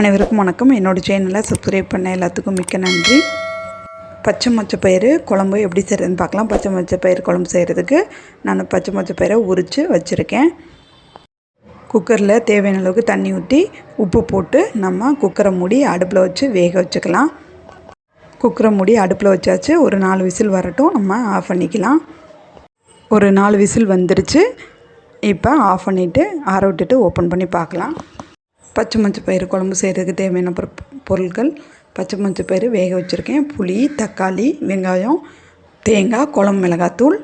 அனைவருக்கும் வணக்கம். என்னோடய சேனலை சப்ஸ்கிரைப் பண்ண எல்லாத்துக்கும் மிக்க நன்றி. பச்சை மொச்சை பயிறு குழம்பு எப்படி செய்கிறதுன்னு பார்க்கலாம். பச்சை மொச்சை பயிறு குழம்பு செய்கிறதுக்கு நான் பச்சை மொச்சை பயிரை உரித்து வச்சுருக்கேன். குக்கரில் தேவையான அளவுக்கு தண்ணி ஊற்றி உப்பு போட்டு நம்ம குக்கரை மூடி அடுப்பில் வச்சு வேக வச்சுக்கலாம். குக்கரை மூடி அடுப்பில் வச்சாச்சு. ஒரு நாலு விசில் வரட்டும். நம்ம ஆஃப் பண்ணிக்கலாம். ஒரு நாலு விசில் வந்துருச்சு. இப்போ ஆஃப் பண்ணிவிட்டு ஆற விட்டுட்டு ஓப்பன் பண்ணி பார்க்கலாம். பச்சை மஞ்சள் பயிறு குழம்பு செய்கிறதுக்கு தேவையான பொருட்கள் பச்சை மஞ்சள் பயிறு வேக வச்சுருக்கேன். புளி தக்காளி வெங்காயம் தேங்காய் குழம்பு மிளகாத்தூள்.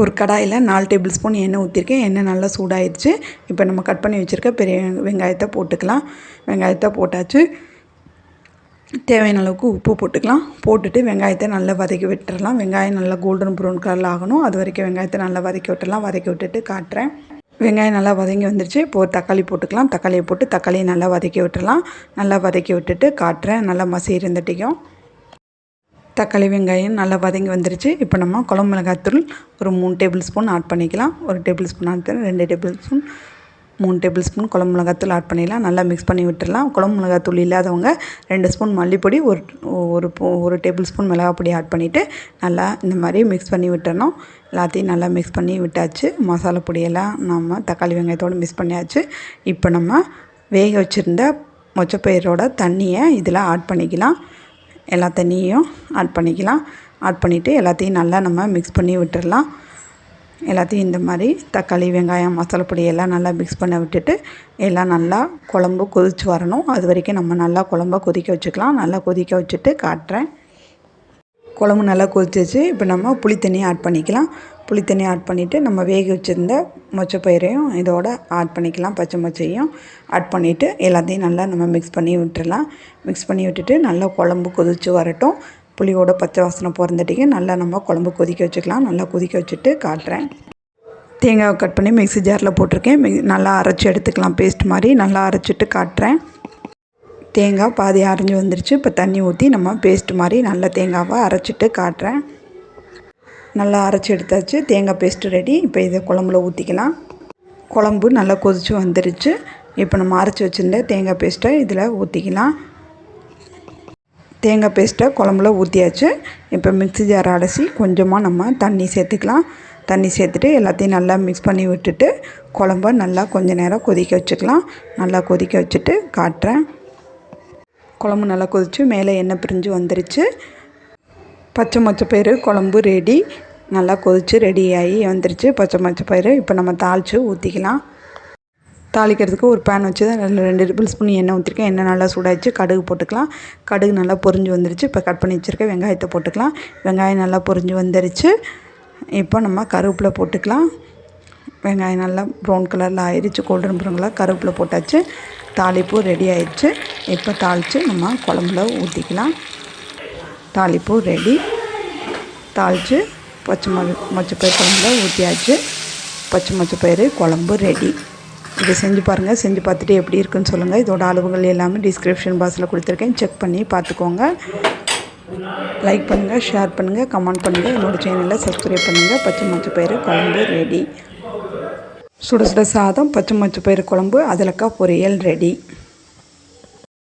ஒரு கடாயில் நாலு டேபிள் ஸ்பூன் எண்ணெய் ஊற்றிருக்கேன் எண்ணெய் நல்லா சூடாயிடுச்சு இப்போ நம்ம கட் பண்ணி வச்சுருக்க பெரிய வெங்காயத்தை போட்டுக்கலாம். வெங்காயத்தை போட்டாச்சு. தேவையான அளவுக்கு உப்பு போட்டுக்கலாம். போட்டுட்டு வெங்காயத்தை நல்லா வதக்கி விட்டுறலாம். வெங்காயம் நல்லா கோல்டன் ப்ரௌன் கலரில் ஆகணும். அது வரைக்கும் வெங்காயத்தை நல்லா வதக்கி விட்டுடலாம் வதக்கி விட்டுட்டு காட்டுறேன். வெங்காயம் நல்லா வதங்கி வந்துருச்சு. இப்போது தக்காளி போட்டுக்கலாம். தக்காளியை போட்டு தக்காளியை நல்லா வதக்கி விட்டுடலாம் நல்லா வதக்கி விட்டுட்டு காட்டுறேன் நல்லா மசி இருந்துட்டியும் தக்காளி வெங்காயம் நல்லா வதங்கி வந்துருச்சு. இப்போ நம்ம குழம்பு மிளகாத்தூள் ஒரு மூணு டேபிள் ஸ்பூன் ஆட் பண்ணிக்கலாம். ஒரு டேபிள் ஸ்பூன் ஆட் ரெண்டு டேபிள் ஸ்பூன் மூணு டேபிள் ஸ்பூன் குழம்பு மிளகாத்தூள் ஆட் பண்ணிடலாம். நல்லா மிக்ஸ் பண்ணி விட்டுடலாம். குழம்பு மிளகாத்தூள் இல்லாதவங்க ரெண்டு ஸ்பூன் மல்லிப்பொடி ஒரு ஒரு ஒரு டேபிள் ஸ்பூன் மிளகாய் பொடி ஆட் பண்ணிவிட்டு நல்லா இந்த மாதிரி மிக்ஸ் பண்ணி விட்டுறணும். எல்லாத்தையும் நல்லா மிக்ஸ் பண்ணி விட்டாச்சு. மசாலா பொடியெல்லாம் நம்ம தக்காளி வெங்காயத்தோடு மிக்ஸ் பண்ணியாச்சு. இப்போ நம்ம வேக வச்சுருந்த மொச்சப்பயிரோட தண்ணியை இதில் ஆட் பண்ணிக்கலாம். எல்லா தண்ணியும் ஆட் பண்ணிக்கலாம். ஆட் பண்ணிவிட்டு எல்லாத்தையும் நல்லா நம்ம மிக்ஸ் பண்ணி விட்டுடலாம். எல்லாத்தையும் இந்த மாதிரி தக்காளி வெங்காயம் மசாலா பொடி எல்லாம் நல்லா மிக்ஸ் பண்ண விட்டுட்டு எல்லாம் நல்லா குழம்பு கொதித்து வரணும். அது வரைக்கும் நம்ம நல்லா குழம்ப கொதிக்க வச்சுக்கலாம். நல்லா கொதிக்க வச்சுட்டு காட்டுறேன். குழம்பு நல்லா கொதிச்சிச்சு இப்போ நம்ம புளி ஆட் பண்ணிக்கலாம். புளி ஆட் பண்ணிவிட்டு நம்ம வேக வச்சுருந்த மொச்சப்பயிரையும் இதோட ஆட் பண்ணிக்கலாம். பச்சை மொச்சையும் ஆட் பண்ணிவிட்டு எல்லாத்தையும் நல்லா நம்ம மிக்ஸ் பண்ணி விட்டுடலாம் மிக்ஸ் பண்ணி விட்டுட்டு நல்லா குழம்பு கொதித்து வரட்டும். புளியோட பச்சை வாசனை பிறந்துட்டிங்க. நல்லா நம்ம குழம்பு கொதிக்க வச்சுக்கலாம். நல்லா கொதிக்க வச்சுட்டு காட்டுறேன். தேங்காவை கட் பண்ணி மிக்ஸி ஜாரில் போட்டிருக்கேன். மி- நல்லா அரைச்சி எடுத்துக்கலாம். பேஸ்ட் மாதிரி நல்லா அரைச்சிட்டு காட்டுறேன். தேங்காய் பாதி அரைஞ்சி வந்துருச்சு. இப்போ தண்ணி ஊற்றி நம்ம பேஸ்ட் மாதிரி நல்லா தேங்காவை அரைச்சிட்டு காட்டுறேன். நல்லா அரைச்சி எடுத்தாச்சு. தேங்காய் பேஸ்ட் ரெடி. இப்போ இதை குழம்புல ஊற்றிக்கலாம் குழம்பு நல்லா கொதிச்சு வந்துருச்சு. இப்போ நம்ம அரைச்சி வச்சுருந்த தேங்காய் பேஸ்ட்டை இதில் ஊற்றிக்கலாம் தேங்காய் பேஸ்ட்டை குழம்புல ஊற்றியாச்சு இப்போ மிக்ஸி ஜார் அலசி கொஞ்சமாக நம்ம தண்ணி சேர்த்துக்கலாம். தண்ணி சேர்த்துட்டு எல்லாத்தையும் நல்லா மிக்ஸ் பண்ணி விட்டுட்டு குழம்ப நல்லா கொஞ்சம் நேரம் கொதிக்க வச்சுக்கலாம். நல்லா கொதிக்க வச்சுட்டு காட்டுறேன். குழம்பு நல்லா கொதிச்சு மேலே எண்ணெய் பிரிஞ்சு வந்துருச்சு. பச்சை மொச்சை பயிறு குழம்பு ரெடி நல்லா கொதிச்சு ரெடி ஆகி வந்துருச்சு. பச்சை மொச்சை பயிறு இப்போ நம்ம தாளித்து ஊற்றிக்கலாம் தாளிக்கிறதுக்கு ஒரு பேன் வச்சு தான் ரெண்டு ரெண்டு டேபிள் ஸ்பூன் எண்ணெய் ஊற்றிருக்கேன் எண்ணெய் நல்லா சூடாச்சு கடுகு போட்டுக்கலாம். கடுகு நல்லா பொரிஞ்சு வந்துருச்சு. இப்போ கட் பண்ணி வச்சுருக்க வெங்காயத்தை போட்டுக்கலாம். வெங்காயம் நல்லா பொரிஞ்சு வந்துருச்சு. இப்போ நம்ம கருவேப்பிலை போட்டுக்கலாம். வெங்காயம் நல்லா ப்ரௌன் கலரில் ஆயிடுச்சு கோல்டன் ப்ரௌன் கலர் கருவேப்பிலை போட்டாச்சு. தாளிப்பு ரெடி ஆயிடுச்சு இப்போ தாளித்து நம்ம குழம்புல ஊற்றிக்கலாம் தாளிப்பு ரெடி தாளித்து பச்சை மொ மொச்சப்பயிறு குழம்புல ஊற்றியாச்சு பச்சை மொச்சப்பயிறு குழம்பு ரெடி இதை செஞ்சு பாருங்கள் செஞ்சு பார்த்துட்டு எப்படி இருக்குன்னு சொல்லுங்கள் இதோட அளவுகள் எல்லாமே டிஸ்கிரிப்ஷன் பாக்ஸில் கொடுத்துருக்கேன். செக் பண்ணி பார்த்துக்கோங்க. லைக் பண்ணுங்கள் ஷேர் பண்ணுங்கள் கமெண்ட் பண்ணுங்கள் என்னோடய சேனலை சப்ஸ்கிரைப் பண்ணுங்கள் பச்சை மொச்சப்பயிறு குழம்பு ரெடி சுட சுட சாதம் பச்சை மொச்சப்பயிறு குழம்பு அதிலக்கா பொரியல் ரெடி